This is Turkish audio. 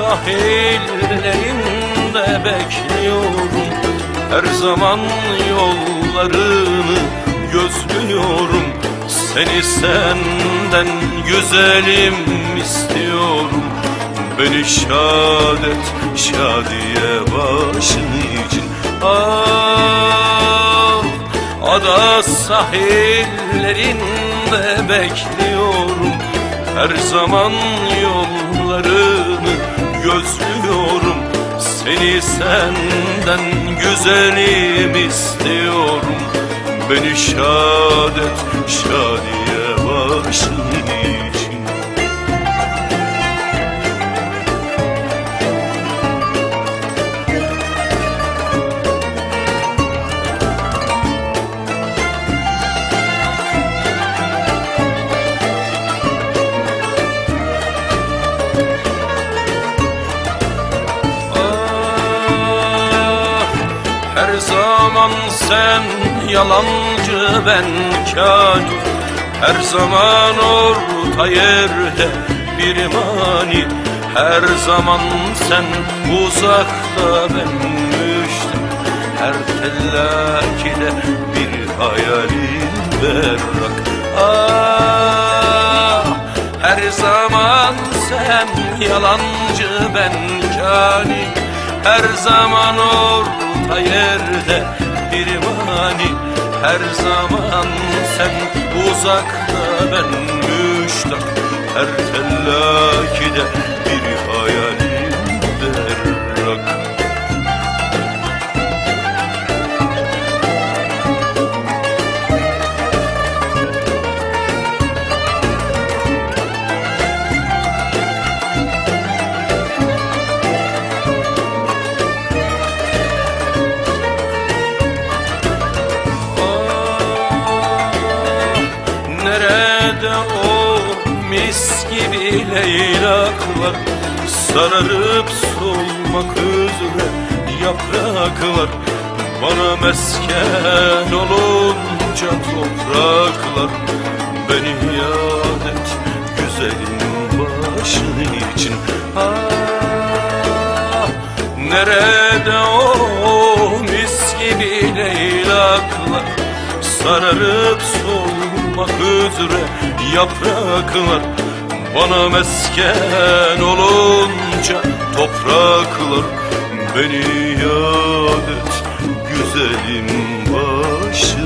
sahillerinde bekliyorum. Her zaman yollarını gözlüyorum. Seni senden güzelim istiyorum. Beni şad et şadiye başın için. Ah ada sahillerinde bekliyorum. Her zaman yollarını gözlüyorum. Seni senden güzelim istiyorum. Beni şad et zaman sen yalancı ben kani Her zaman orta yerde bir mani. Her zaman sen uzakta ben müştim Her tellakide bir hayalin berrak. Ah her zaman sen yalancı ben kani Her zaman orta yerde bir mani Her zaman sen uzakta ben müştak Her tellakide bir hayalim Nerede o mis gibi leylaklar? Sararıp solmak üzere yapraklar Bana mesken olunca topraklar Beni yad et güzelim başın için. Ah, nerede o mis gibi leylaklar? Sararıp solmak üzere yapraklar Bana mesken olunca topraklar Beni yad et güzelim başın